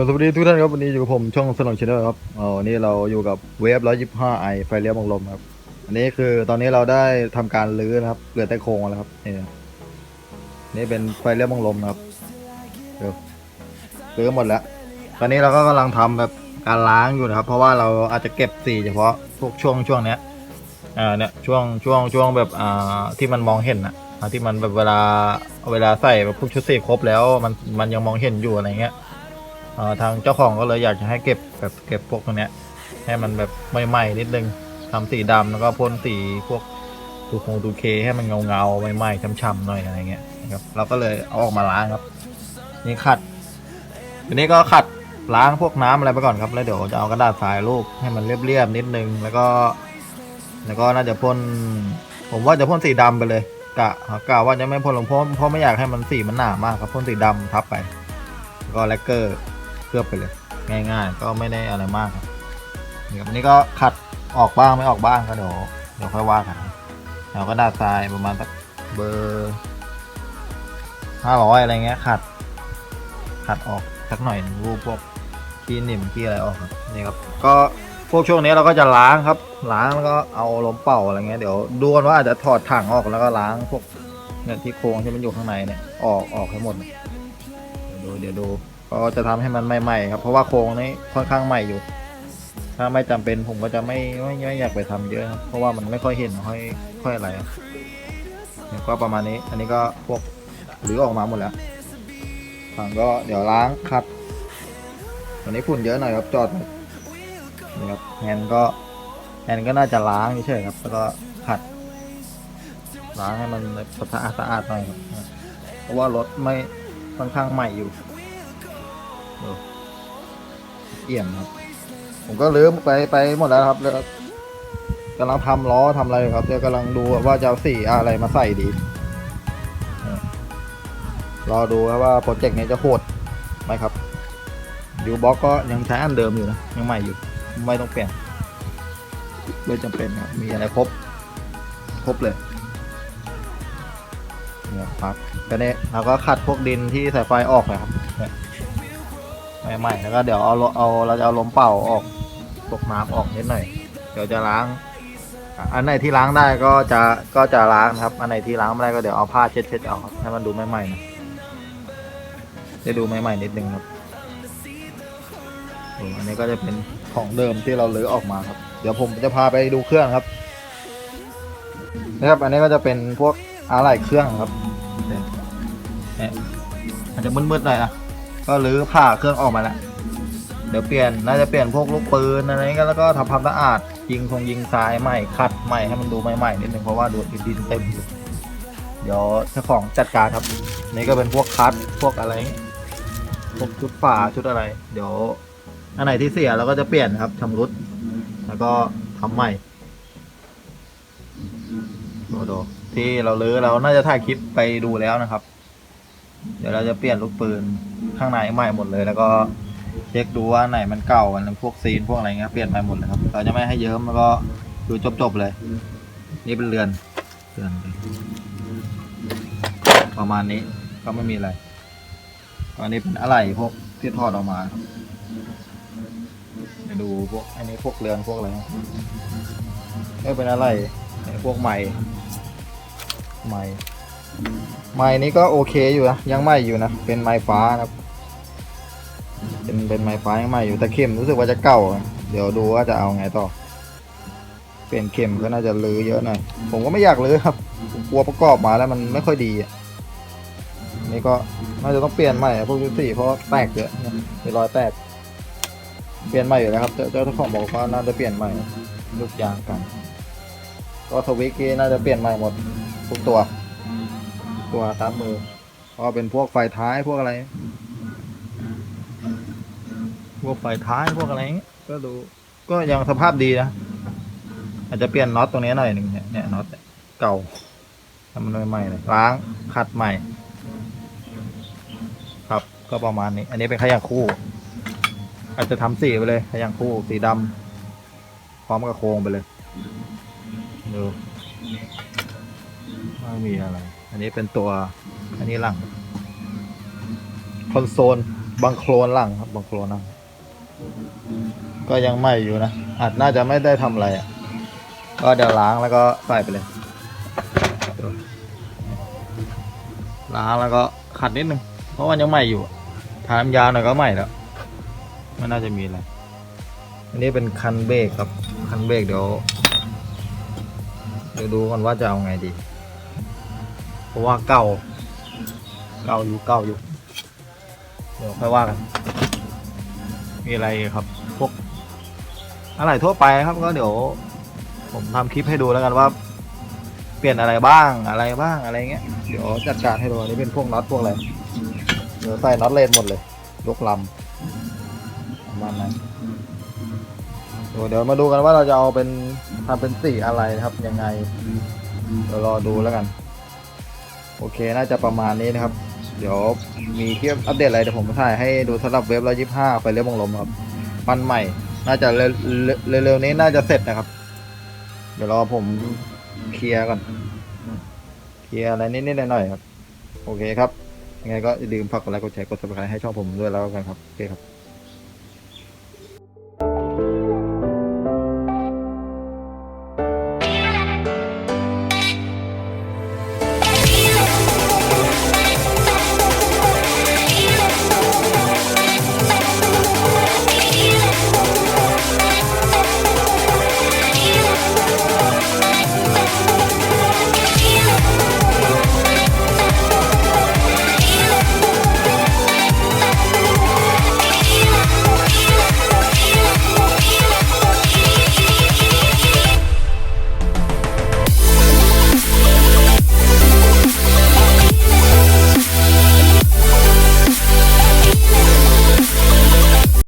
ก็สวัสดีทุกท่านครับวันนี้อยู่กับผมช่องสนองชาแนลครับอ๋อวันนี้เราอยู่กับเวฟ125ไอไฟเลี้ยวบังลมครับ อันนี้คือตอนนี้เราได้ทำการรื้อนะครับเหลือแต่โครงแล้วครับนี่นี่เป็นไฟเลี้ยวบังลมครับเดี๋ยวรื้อหมดแล้ว ตอนนี้เราก็กำลังทำแบบการล้างอยู่นะครับ เพราะว่าเราอาจจะเก็บสีเฉพาะพวกช่วงช่วงเนี้ยอ่าเนี่ยช่วงช่วงช่วงแบบอ่าที่มันมองเห็นนะที่มันแบบเวลาเวลาใส่แบบพวกชุดสีครบแล้วมันมันยังมองเห็นอยู่อะไรเงี้ย ทางเจ้าของก็เลยอยากจะให้เก็บแบบเก็บพวกตรงเนี้ยให้มันแบบใหม่ๆนิดนึงทำสีดำแล้วก็พ่นสีพวกตูคงตูเคให้มันเงาๆใหม่ๆช้ำๆหน่อยอะไรเงี้ยนะครับเราก็เลยเอาออกมาล้างครับ นี่ขัดทีนี้ก็ขัดล้างพวกน้ำอะไรไปก่อนครับแล้วเดี๋ยวจะเอากระดาษทรายรูปให้มันเรียบๆนิดนึงแล้วก็ แล้วก็น่าจะพ่นผมว่าจะพ่นสีดำไปเลยกะกะว่าจะไม่พ่นลงเพราะเพราะไม่อยากให้มันสีมันหนามากครับพ่นสีดำทับไป ก็แลกเกอร์ เคลือบไปเลย ง่าย ๆ ก็ไม่ได้อะไรมากครับนี่ครับอันนี้ก็ขัดออกบ้างไม่ออกบ้างก็เดี๋ยวเดี๋ยวค่อยว่ากันเราก็ดาทรายประมาณสักเบอร์ห้าร้อยอะไรเงี้ยขัด ขัดออกสักหน่อยรูปพวกขี้หนิ่มขี้อะไรออกครับนี่ครับก็พวกช่วงนี้เราก็จะล้างครับ ล้างแล้วก็เอาลมเป่าอะไรเงี้ยเดี๋ยวดูกันว่าอาจจะถอดถังออกแล้วก็ล้างพวกเนี่ยที่โครงที่มันอยู่ข้างในเนี่ยออกออกให้หมดเดี๋ยวดูเดี๋ยวดู ก็จะทำให้มันใหม่ๆครับเพราะว่าโครงนี้ค่อนข้างใหม่อยู่ ถ้าไม่จำเป็นผมก็จะไม่ไม่ไม่อยากไปทำเยอะครับเพราะว่ามันไม่ค่อยเห็นค่อยค่อยอะไรครับก็ประมาณนี้ อันนี้ก็พวกหรือออกมาหมดแล้วฝั่งก็เดี๋ยวล้างคัดวันนี้ฝุ่นเยอะหน่อยครับจอดนี่ครับแฮนก็แฮนก็น่าจะล้างเฉยครับ แล้วก็ขัด ล้างให้มันสะอาดสะอาดหน่อยครับเพราะว่ารถไม่ค่อนข้างใหม่อยู่ เอี่ยมครับ ผมก็ลืมไปไปหมดแล้วครับแล้วกำลังทำล้อทำอะไรอยู่ครับเดี๋ยวกำลังดูว่าจะเอาสีอะไรมาใส่ดีรอดูครับว่าโปรเจกต์นี้จะโหดไหมครับยูบ็อกก็ยังใช้อันเดิมอยู่นะยังใหม่อยู่ไม่ต้องเปลี่ยนไม่จำเป็นครับมีอะไรครบครบเลยเนี่ยครับก็เนี่ยเราก็ขัดพวกดินที่สายไฟออกนะครับ ใหม่ๆแล้วก็เดี๋ยวเอาเอาเราจะเอาลมเป่าออกตกน้ำออกนิดหน่อย เดี๋ยวจะล้าง อันไหนที่ล้างได้ก็จะก็จะล้างครับ อันไหนที่ล้างไม่ได้ก็เดี๋ยวเอาผ้าเช็ดเช็ดๆเอาครับให้มันดูใหม่ๆนะจะดูใหม่ๆนิดนึงครับอันนี้ก็จะเป็นของเดิมที่เราลื้อออกมาครับ เดี๋ยวผมจะพาไปดูเครื่องครับนะครับ อันนี้ก็จะเป็นพวกอะไหล่เครื่องครับเนี่ยเนี่ยมันจะมืดๆหน่อยนะ ก็รื้อผ่าเครื่องออกมาแล้วเดี๋ยวเปลี่ยนน่าจะเปลี่ยนพวกลูกปืนอะไรก็แล้วก็ทำความสะอาดยิงคงยิงทรายใหม่ขัดใหม่ให้มันดูใหม่ๆนิดนึงเพราะว่าดูดินเต็มอยู่เดี๋ยวเจ้าของจัดการครับ นี่ก็เป็นพวกคัดพวกอะไรพวกชุดฝาชุดอะไร เดี๋ยวอันไหนที่เสียเราก็จะเปลี่ยนครับชำรุด แล้วก็ทำใหม่โดโดที่เราเลื้อเราน่าจะถ่ายคลิปไปดูแล้วนะครับ เดี๋ยวเราจะเปลี่ยนลูกปืนข้างในใหม่หมดเลย แล้วก็เช็คดูว่าไหนมันเก่าอันพวกซีนพวกอะไรเงี้ยเปลี่ยนใหม่หมดเลยครับเราจะไม่ให้เยิ้มแล้วก็ดูจบๆเลย นี่เป็นเรือนเรือนประมาณนี้ก็ไม่มีอะไรอันนี้เป็นอะไรพวกที่ทอดออกมาครับดูพวกอันนี้พวกเรือนพวกอะไรไม่เป็นอะไรพวกใหม่ไม้ ไม้นี้ก็โอเคอยู่นะยังใหม่อยู่นะเป็นไม้ฟ้านะครับ เป็นเป็นไม้ฟ้ายังใหม่อยู่แต่เข็มรู้สึกว่าจะเก่า เดี๋ยวดูว่าจะเอาไงต่อ เปลี่ยนเข็มก็น่าจะลื้อเยอะหน่อยผมก็ไม่อยากลื้อครับกลัวประกอบมาแล้วมันไม่ค่อยดีอะนี่ก็น่าจะต้องเปลี่ยนใหม่พวกชุสี่เพราะแตกเยอะนะมีรอยแตกเปลี่ยนใหม่อยู่แล้วครับเจ้าเจ้าเจ้าของบอกว่าน่าจะเปลี่ยนใหม่ลูกยางกัน ก็สวิตช์นี่น่าจะเปลี่ยนใหม่หมดทุกตัว ตัวตามมือก็เป็นพวกไฟท้ายพวกอะไร พวกไฟท้ายพวกอะไรก็ดู ก็ยังสภาพดีนะ อาจจะเปลี่ยนน็อตตรงนี้หน่อยหนึ่งเนี่ยเนี่ยน็อตเก่าทำมันใหม่ๆเลยล้างขัดใหม่ ครับก็ประมาณนี้ อันนี้เป็นขยงคู่ อาจจะทำสีไปเลยขยงคู่สีดำพร้อมกับโครงไปเลยดูไม่มีอะไร อันนี้เป็นตัว อันนี้หลัง คอนโซลบางโคลนหลังครับบางโคลนหลัง ก็ยังไหม่อยู่นะอาจน่าจะไม่ได้ทำอะไรอะก็เดี๋ยวล้างแล้วก็ใส่ไปเลย ล้างแล้วก็ขัดนิดนึง เพราะมันยังใหม่อยู่ทาน้ำยาหน่อยก็ใหม่แล้วไม่น่าจะมีอะไร อันนี้เป็นคันเบรกครับ คันเบรกเดี๋ยว เดี๋ยวดูกันว่าจะเอาไงดี ราะว่าเก่า เก่าอยู่เก่าอยู่ เดี๋ยวค่อยว่ากัน มีอะไรครับ พวกอะไรทั่วไปครับก็เดี๋ยว ผมทำคลิปให้ดูแล้วกันว่า เปลี่ยนอะไรบ้างอะไรบ้างอะไรเงี้ย เดี๋ยวจัดการให้ดูอันนี้เป็นพวกน็อตพวกอะไร เดี๋ยวใส่น็อตเลนหมดเลย ยกลำประมาณนั้นเดี๋ยวเดี๋ยวมาดูกันว่าเราจะเอาเป็นทำเป็นสีอะไรนะครับยังไงเดี๋ยวรอดูแล้วกัน โอเคน่าจะประมาณนี้นะครับ เดี๋ยวมีคลิปอัปเดตอะไรเดี๋ยวผมถ่ายให้ดูสำหรับเว็บร้อยยี่ห้าไปเรียบวงลมครับมันใหม่ น่าจะเร็วๆนี้น่าจะเสร็จนะครับ เดี๋ยวรอผมเคลียร์ก่อนเคลียร์อะไรนิดๆหน่อยๆครับ โอเคครับยังไงก็อย่าลืมฝากกดไลค์กดแชร์กด subscribe ให้ช่องผมด้วยแล้วกันครับ โอเคครับ